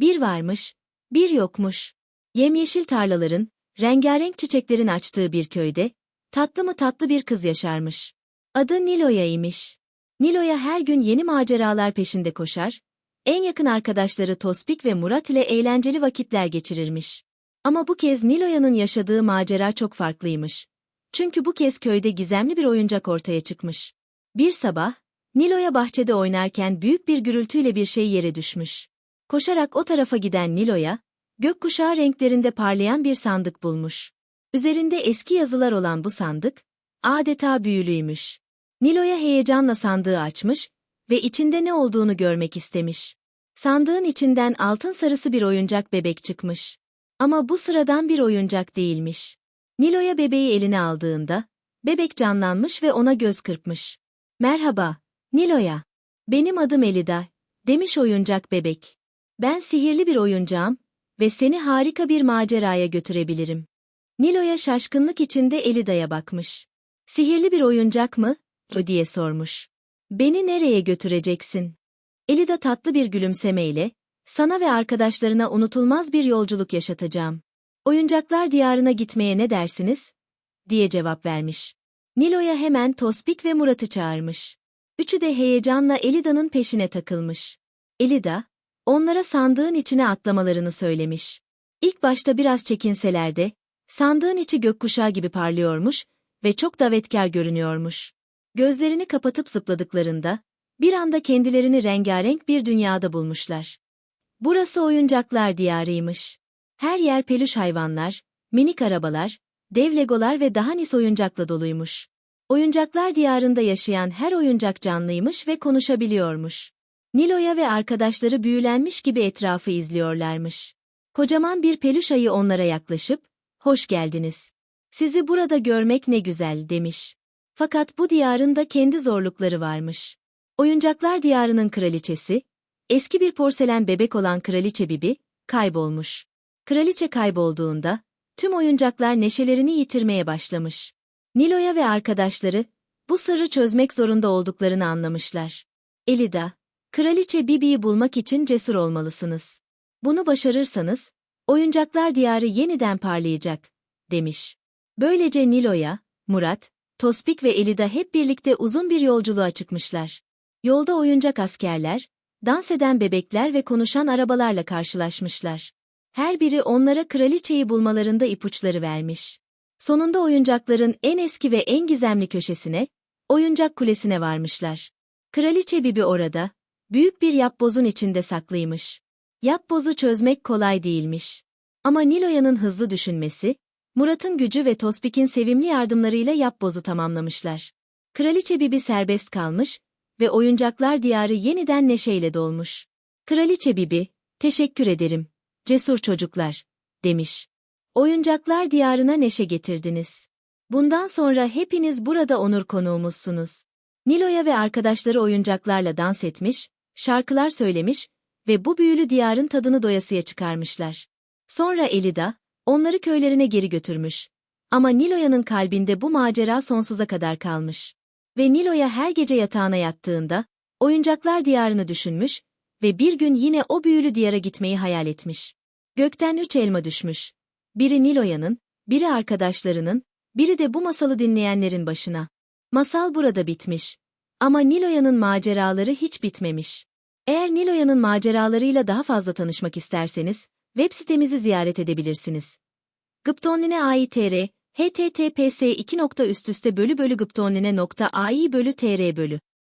Bir varmış, bir yokmuş. Yemyeşil tarlaların, rengarenk çiçeklerin açtığı bir köyde, tatlı mı tatlı bir kız yaşarmış. Adı Nilo'ya imiş. Nilo'ya her gün yeni maceralar peşinde koşar, en yakın arkadaşları Tospik ve Murat ile eğlenceli vakitler geçirirmiş. Ama bu kez Nilo'ya'nın yaşadığı macera çok farklıymış. Çünkü bu kez köyde gizemli bir oyuncak ortaya çıkmış. Bir sabah, Nilo'ya bahçede oynarken büyük bir gürültüyle bir şey yere düşmüş. Koşarak o tarafa giden Nilo'ya, gökkuşağı renklerinde parlayan bir sandık bulmuş. Üzerinde eski yazılar olan bu sandık, adeta büyülüymüş. Nilo'ya heyecanla sandığı açmış ve içinde ne olduğunu görmek istemiş. Sandığın içinden altın sarısı bir oyuncak bebek çıkmış. Ama bu sıradan bir oyuncak değilmiş. Nilo'ya bebeği eline aldığında, bebek canlanmış ve ona göz kırpmış. Merhaba, Nilo'ya. Benim adım Elida, demiş oyuncak bebek. Ben sihirli bir oyuncağım ve seni harika bir maceraya götürebilirim. Nilo'ya şaşkınlık içinde Elida'ya bakmış. Sihirli bir oyuncak mı? o diye sormuş. Beni nereye götüreceksin? Elida tatlı bir gülümsemeyle, sana ve arkadaşlarına unutulmaz bir yolculuk yaşatacağım. Oyuncaklar diyarına gitmeye ne dersiniz? diye cevap vermiş. Nilo'ya hemen Tospik ve Murat'ı çağırmış. Üçü de heyecanla Elida'nın peşine takılmış. Elida, onlara sandığın içine atlamalarını söylemiş. İlk başta biraz çekinseler de, sandığın içi gökkuşağı gibi parlıyormuş ve çok davetkar görünüyormuş. Gözlerini kapatıp zıpladıklarında, bir anda kendilerini rengarenk bir dünyada bulmuşlar. Burası oyuncaklar diyarıymış. Her yer peluş hayvanlar, minik arabalar, dev legolar ve daha nice oyuncakla doluymuş. Oyuncaklar diyarında yaşayan her oyuncak canlıymış ve konuşabiliyormuş. Nilo'ya ve arkadaşları büyülenmiş gibi etrafı izliyorlarmış. Kocaman bir peluş ayı onlara yaklaşıp, hoş geldiniz. Sizi burada görmek ne güzel demiş. Fakat bu diyarın da kendi zorlukları varmış. Oyuncaklar diyarının kraliçesi, eski bir porselen bebek olan kraliçe Bibi, kaybolmuş. Kraliçe kaybolduğunda, tüm oyuncaklar neşelerini yitirmeye başlamış. Nilo'ya ve arkadaşları, bu sırrı çözmek zorunda olduklarını anlamışlar. Elida, kraliçe Bibi'yi bulmak için cesur olmalısınız. Bunu başarırsanız, oyuncaklar diyarı yeniden parlayacak, demiş. Böylece Nilo'ya, Murat, Tospik ve Elida hep birlikte uzun bir yolculuğa çıkmışlar. Yolda oyuncak askerler, dans eden bebekler ve konuşan arabalarla karşılaşmışlar. Her biri onlara kraliçeyi bulmalarında ipuçları vermiş. Sonunda oyuncakların en eski ve en gizemli köşesine, oyuncak kulesine varmışlar. Kraliçe Bibi orada, büyük bir yapbozun içinde saklıymış. Yapbozu çözmek kolay değilmiş. Ama Nilo'yanın hızlı düşünmesi, Murat'ın gücü ve Tospik'in sevimli yardımlarıyla yapbozu tamamlamışlar. Kraliçe Bibi serbest kalmış ve oyuncaklar diyarı yeniden neşeyle dolmuş. Kraliçe Bibi, teşekkür ederim, cesur çocuklar, demiş. Oyuncaklar diyarına neşe getirdiniz. Bundan sonra hepiniz burada onur konuğumuzsunuz. Nilo'ya ve arkadaşları oyuncaklarla dans etmiş, şarkılar söylemiş ve bu büyülü diyarın tadını doyasıya çıkarmışlar. Sonra Elida, onları köylerine geri götürmüş. Ama Nilo'yanın kalbinde bu macera sonsuza kadar kalmış. Ve Nilo'ya her gece yatağına yattığında, oyuncaklar diyarını düşünmüş ve bir gün yine o büyülü diyara gitmeyi hayal etmiş. Gökten üç elma düşmüş. Biri Nilo'yanın, biri arkadaşlarının, biri de bu masalı dinleyenlerin başına. Masal burada bitmiş. Ama Nilo'yanın maceraları hiç bitmemiş. Eğer Nilo'yanın maceralarıyla daha fazla tanışmak isterseniz, web sitemizi ziyaret edebilirsiniz. Gıptonline AİTR, https 2. bölü bölü gıptonline.ai bölü tr bölü